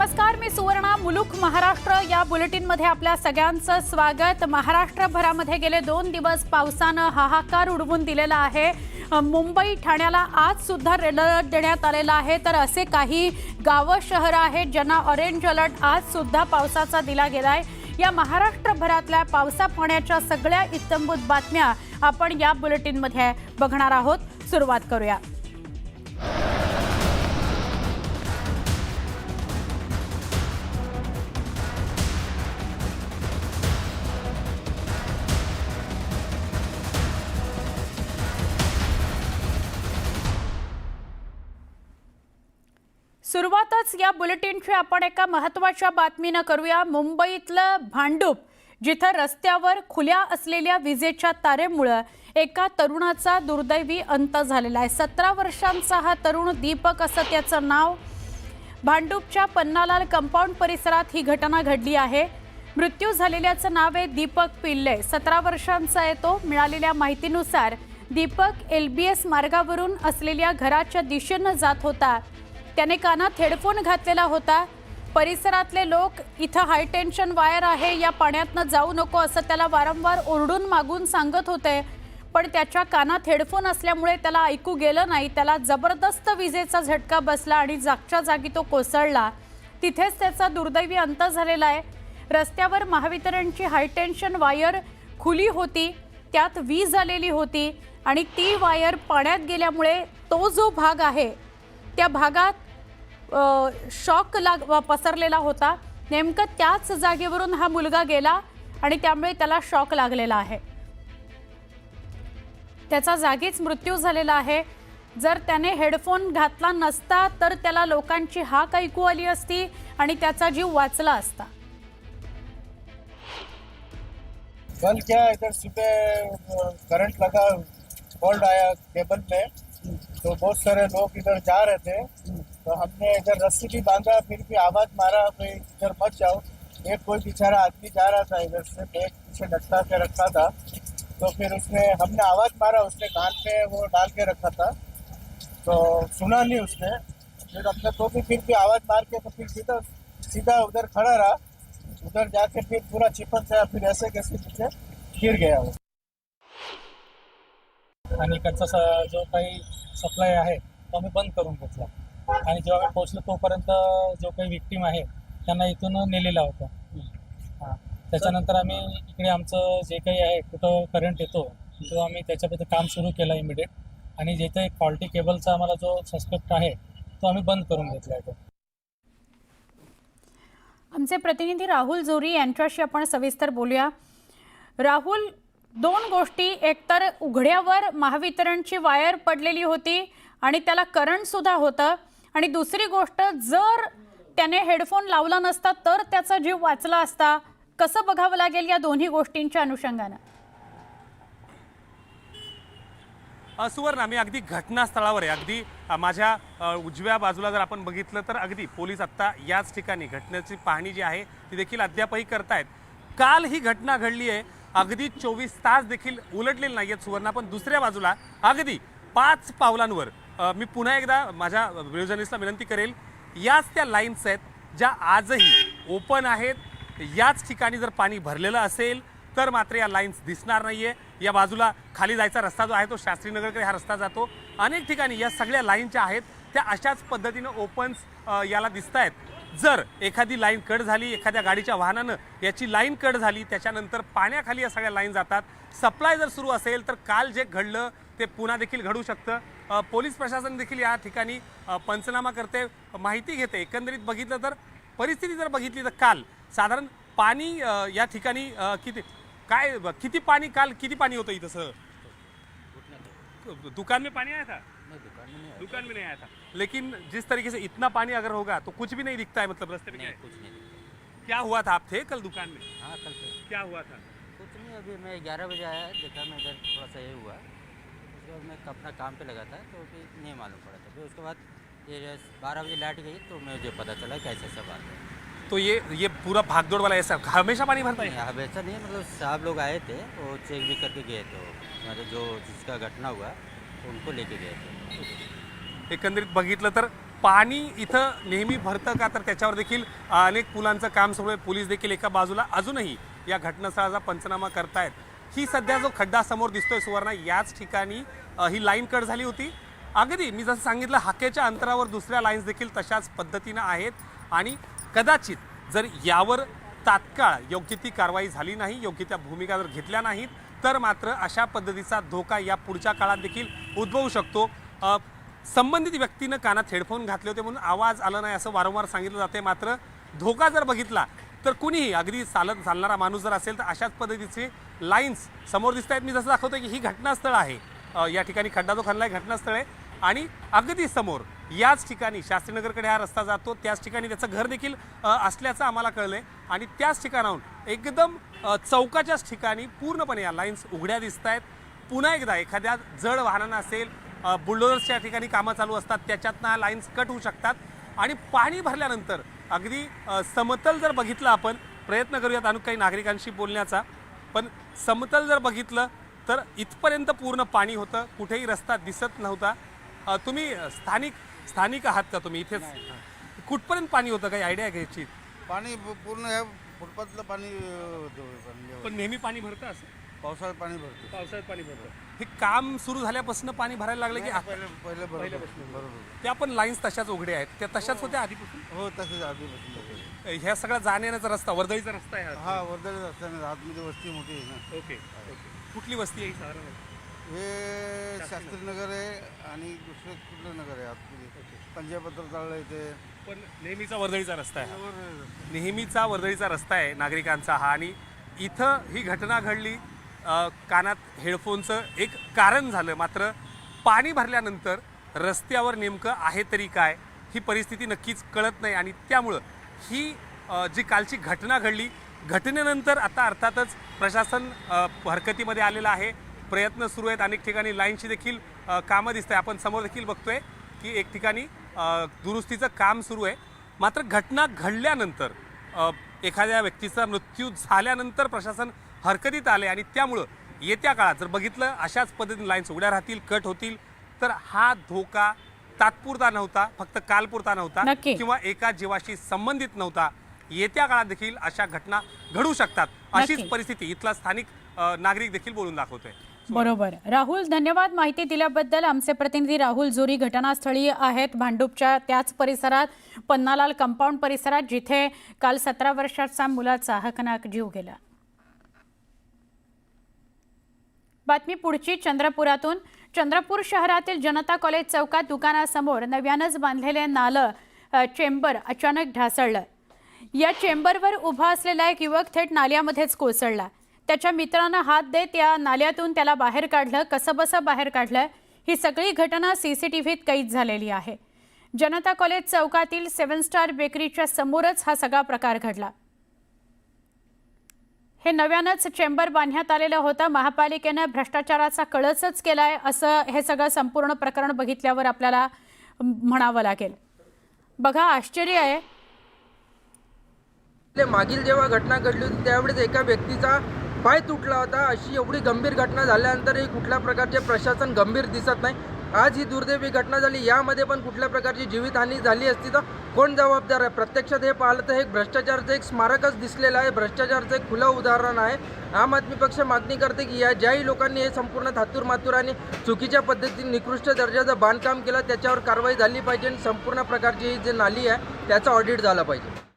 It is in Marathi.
नमस्कार मी सुवर्णा मुलुक महाराष्ट्र. या बुलेटिनमध्ये आपल्या सगळ्यांचं स्वागत. महाराष्ट्रभरामध्ये गेले दोन दिवस पावसानं हाहाकार उडवून दिलेला आहे. मुंबई ठाण्याला आज सुद्धा रेड अलर्ट देण्यात आलेला आहे. तर असे काही गावं शहरं आहेत ज्यांना ऑरेंज अलर्ट आज सुद्धा पावसाचा दिला गेला आहे या महाराष्ट्रभरातल्या पावसा पाण्याच्या सगळ्या इत्यंभूत बातम्या आपण या बुलेटिनमध्ये बघणार आहोत. सुरुवात करूया. सुरुवातच या बुलेटिनची आपण एका महत्त्वाच्या बातमीनं करूया. मुंबईतलं भांडूप जिथं रस्त्यावर खुल्या असलेल्या विजेच्या तारेमुळं एका तरुणाचा दुर्दैवी अंत झालेला आहे. सतरा वर्षांचा हा तरुण दीपक असं त्याचं नाव. भांडूपच्या पन्नालाल कंपाऊंड परिसरात ही घटना घडली आहे. मृत्यू झालेल्याचं नाव आहे दीपक पिल्ले. सतरा वर्षांचा आहे तो. मिळालेल्या माहितीनुसार दीपक एल बी एस मार्गावरून असलेल्या घराच्या दिशेनं जात होता. त्याने कानात हेडफोन घातलेला होता. परिसरातले लोक इथं हाय टेन्शन वायर आहे या पाण्यातनं जाऊ नको असं त्याला वारंवार ओरडून मागून सांगत होते. पण त्याच्या कानात हेडफोन असल्यामुळे त्याला ऐकू गेलं नाही. त्याला जबरदस्त विजेचा झटका बसला आणि जागच्या जागी तो कोसळला. तिथेच त्याचा दुर्दैवी अंत झालेला आहे. रस्त्यावर महावितरणची हायटेन्शन वायर खुली होती. त्यात वीज आलेली होती आणि ती वायर पाण्यात गेल्यामुळे तो जो भाग आहे त्या भागात शॉक लाग पसरलेला होता. नेमकं त्याच जागेवरून हा मुलगा गेला आणि त्यामुळे त्याला शॉक लागलेला आहे. त्याचा जागीच मृत्यू झालेला आहे. जर त्याने हेडफोन घातला नसता तर त्याला लोकांची हाक ऐकू आली असती आणि त्याचा जीव वाचला असता. कल क्या इधर सुबह करंट लगा फॉल्ट आया केबल में? तो बहुत सारे लोग इधर जा रहे थे। तो हमने इधर रस्सी भी बांधा, फिर भी आवाज़ मारा, भाई, इधर मत जाओ। एक कोई बेचारा आदमी जा रहा था इधर से, बैग पीछे लटका के रखा था। तो फिर उसने, हमने आवाज़ मारा, उसने कान पे वो डाल के रखा था। तो सुना नहीं उसने। फिर हमने तो भी, फिर भी आवाज़ मार के तो फिर सीधा सीधा उधर खड़ा रहा। उधर जाके फिर पूरा चिपक गया, फिर ऐसे कैसे पीछे गिर गया वो। जो काही सप्लाय आहे तो आम्ही बंद करून घेतला. आणि जेव्हा आम्ही पोहोचलो तोपर्यंत जो काही विक्टीम आहे त्यांना इथून नेलेला होता. हां. त्याच्यानंतर आम्ही इकडे आमचं जे काही आहे कुठं करंट येतो तो आम्ही त्याच्याबद्दल काम सुरू केलं इमिडिएट आणि जिथे एक फॉल्टी केबलचा आम्हाला जो सस्पेक्ट आहे तो आम्ही बंद करून घेतला आहे. तो आमचे प्रतिनिधी राहुल जोरी यांच्याशी आपण सविस्तर बोलूया. राहुल दोन गोष्टी. एकतर उघड्यावर महावितरणची वायर पडलेली होती आणि त्याला करंट सुद्धा होतं. आणि दुसरी गोष्ट जर त्याने हेडफोन लावला नसता तर त्याचा जीव वाचला असता. कसं बघावं लागेल या दोन्ही गोष्टींच्या अनुषंगानं? सुवर्ण मी अगदी घटनास्थळावर आहे. अगदी माझ्या उजव्या बाजूला जर आपण बघितलं तर अगदी पोलीस आत्ता याच ठिकाणी घटनेची पाहणी जी आहे ती देखील अद्यापही करतायत. काल ही घटना घडली आहे. अगदी चोवीस तास देखील उलटलेले नाही आहेत सुवर्ण पण दुसऱ्या बाजूला अगदी पाच पावलांवर मी पुन्हा एकदा माझ्या व्हिडिओ विनंती करेल याच त्या लाईन्स आहेत ज्या आजही ओपन आहेत. याच ठिकाणी जर पाणी भरलेलं असेल तर मात्र या लाईन्स दिसणार नाही आहे या बाजूला खाली जायचा रस्ता जो आहे तो शास्त्रीनगरकडे हा रस्ता जातो. अनेक ठिकाणी या सगळ्या लाईन ज्या आहेत त्या अशाच पद्धतीनं ओपन्स याला दिसत आहेत जर एखादी लाईन कट झाली एखाद्या गाडीच्या वाहनानं याची लाईन कट झाली त्याच्यानंतर पाण्याखाली या सगळ्या लाईन जातात. सप्लाय जर सुरू असेल तर काल जे घडलं ते पुन्हा देखील घडू शकतं. पोलीस प्रशासन देखील या ठिकाणी पंचनामा करते माहिती घेते. एकंदरीत बघितलं तर परिस्थिती जर बघितली तर काल साधारण पाणी या ठिकाणी किती काय किती पाणी काल किती पाणी होतं इथं सर? दुकान में पाणी आहे का दुकान में नहीं आया था। लेकिन जिस तरीके से इतना पानी अगर होगा तो कुछ भी नहीं दिखता है मतलब रास्ते में क्या कुछ नहीं क्या हुआ था? आप थे कल दुकान में? हाँ कल थे। क्या हुआ था? कुछ नहीं अभी मैं ग्यारह बजे आया देखा मैं इधर थोड़ा सा ये हुआ। उसके बाद मैं अपना काम पे लगा था तो फिर नहीं मालूम पड़ा था। फिर उसके बाद ये बारह बजे लाइट गई तो मुझे पता चला कैसे सब बात है। तो ये ये पूरा भागदौड़ वाला ऐसा हमेशा पानी भरता है? यहाँ वैसा नहीं मतलब साहब लोग आए थे वो चेक भी करके गए थे। मतलब जो जिसका घटना हुआ तो उनको लेके गए थे। एकंदरीत बघितलं तर पाणी इथं नेहमी भरतं का? तर त्याच्यावर देखील अनेक पुलांचं काम सुरू आहे. पोलीस देखील एका बाजूला अजूनही या घटनास्थळाचा पंचनामा करतायत. ही सध्या जो खड्डा समोर दिसतोय सुवर्णा याच ठिकाणी ही लाईन कट झाली होती. अगदी मी जसं सांगितलं हाकेच्या अंतरावर दुसऱ्या लाईन्स देखील तशाच पद्धतीनं आहेत. आणि कदाचित जर यावर तात्काळ योग्य ती कारवाई झाली नाही योग्य त्या भूमिका जर घेतल्या नाहीत तर मात्र अशा पद्धतीचा धोका या पुढच्या काळात देखील उद्भवू शकतो. संबंधित व्यक्तीनं कानात हेडफोन घातले होते म्हणून आवाज आला नाही असं वारंवार सांगितलं जाते. मात्र धोका जर बघितला तर कुणीही अगदी चालत चालणारा माणूस जर असेल तर अशाच पद्धतीचे लाईन्स समोर दिसत आहेत. मी जसं दाखवतो की ही घटनास्थळ आहे. या ठिकाणी खड्डा जो खणला आहे घटनास्थळ आहे. आणि अगदी समोर याच ठिकाणी शास्त्रीनगरकडे हा रस्ता जातो. त्याच ठिकाणी त्याचं घर देखील असल्याचं आम्हाला कळलं आहे आणि त्याच ठिकाणाहून एकदम चौकाच्याच ठिकाणी पूर्णपणे या लाईन्स उघड्या दिसत आहेत पुन्हा एकदा एखाद्या जड वाहनानं असेल अ, बुलडोझर्सच्या ठिकाणी कामं चालू असतात त्याच्यातनं लाईन्स कट होऊ शकतात आणि पाणी भरल्यानंतर अगदी समतल जर बघितलं आपण प्रयत्न करूयात अनु काही नागरिकांशी बोलण्याचा पण समतल जर बघितलं तर इथपर्यंत पूर्ण पाणी होतं कुठेही रस्ता दिसत नव्हता. तुम्ही स्थानिक स्थानिक आहात का तुम्ही इथेच? कुठपर्यंत पाणी होतं काही आयडिया घ्यायची? पाणी पूर्ण फुटपाथलं पाणी. पण नेहमी पाणी भरतं असं? पावसाळ्यात पाणी भरतं. पावसाळ्यात पाणी भरतं. हे काम सुरू झाल्यापासून पाणी भरायला लागलं की पहिले पहिले बरोबर बरोबर. ते आपण लाईन्स तशाच उघड्या आहेत. त्या तशाच होत्या आधीपासून? हो तसेच आधीपासून. ह्या सगळ्या जाण्याचा रस्ता वर्दळीचा रस्ता आहे हा. हा असताना आतमध्ये वस्ती मोठी आहे ना. Okay okay. कुठली वस्ती आहे? ही साधारण हे शास्त्रीनगर आहे आणि दुसरं कुठलं नगर आहे आतमध्ये? पंजाबत्र चाललं इथे. पण नेहमीचा वर्दळीचा रस्ता आहे नेहमीचा वर्दळीचा रस्ता आहे नागरिकांचा हा. आणि इथं ही घटना घडली कानात हेडफोनचं एक कारण झालं. मात्र पाणी भरल्यानंतर रस्त्यावर नेमकं आहे तरी काय ही परिस्थिती नक्कीच कळत नाही. आणि त्यामुळं ही जी कालची घटना घडली घटनेनंतर आता अर्थातच प्रशासन हरकतीमध्ये आलेलं आहे. प्रयत्न सुरू आहेत. अनेक ठिकाणी लाईनची देखील कामं दिसत आहे आपण समोर देखील बघतोय की एक ठिकाणी दुरुस्तीचं काम सुरू आहे. मात्र घटना घडल्यानंतर एखाद्या व्यक्तीचा मृत्यू झाल्यानंतर प्रशासन हरकतीत आले आणि त्यामुळं येत्या काळात जर बघितलं अशाच पद्धतीने लाईन्स उघड्या राहतील कट होतील तर हा धोका तात्पुरता नव्हता फक्त कालपुरता नव्हता. किंवा एका जीवाशी संबंधित नव्हता. येत्या काळात देखील अशा घटना घडू शकतात. अशीच. परिस्थिती इथला स्थानिक नागरिक देखील बोलून दाखवतोय. बरोबर. राहुल धन्यवाद माहिती दिल्याबद्दल. आमचे प्रतिनिधी राहुल जोरी घटनास्थळी आहेत भांडूपच्या त्याच परिसरात पन्नालाल कंपाऊंड परिसरात जिथे काल सतरा वर्षाचा मुलाचा हकनाक जीव गेला. बातमी पुढची. चंद्रपुरातून. चंद्रपूर शहरातील जनता कॉलेज चौकात दुकानासमोर नव्यानंच बांधलेले नालं चेंबर अचानक ढासळलं. या चेंबरवर उभा असलेला एक युवक थेट नाल्यामध्येच कोसळला. त्याच्या मित्रानं हात देत या नाल्यातून त्याला बाहेर काढलं कसंबसं बाहेर काढलं. ही सगळी घटना सी सी टी व्हीत कैद झालेली आहे. जनता कॉलेज चौकातील सेवन स्टार बेकरीच्या समोरच हा सगळा प्रकार घडला. हे नव्यानंच चेंबर बांधण्यात आलेलं होतं. महापालिकेनं भ्रष्टाचाराचा कळसच केलाय असं हे सगळं संपूर्ण प्रकरण बघितल्यावर आपल्याला म्हणावं लागेल. बघा आश्चर्य आहे. आपल्या मागील जेव्हा घटना घडली होती त्यावेळेस एका व्यक्तीचा पाय तुटला होता. अशी एवढी गंभीर घटना झाल्यानंतरही कुठल्या प्रकारचे प्रशासन गंभीर दिसत नाही. आज ही दुर्दैवी घटना झाली. यामध्ये पण कुठल्या प्रकारची जीवितहानी झाली असती तर कोण जबाबदार आहे? प्रत्यक्षात हे पाहिलं तर हे एक भ्रष्टाचाराचं एक स्मारकच दिसलेलं आहे. भ्रष्टाचाराचं एक खुलं उदाहरण आहे. आम आदमी पक्ष मागणी करते की या ज्याही लोकांनी हे संपूर्ण थातूर मातूर आणि चुकीच्या पद्धतीने निकृष्ट दर्जाचं बांधकाम केलं त्याच्यावर कारवाई झाली पाहिजे आणि संपूर्ण प्रकारची ही जी नाली आहे त्याचं ऑडिट झालं पाहिजे.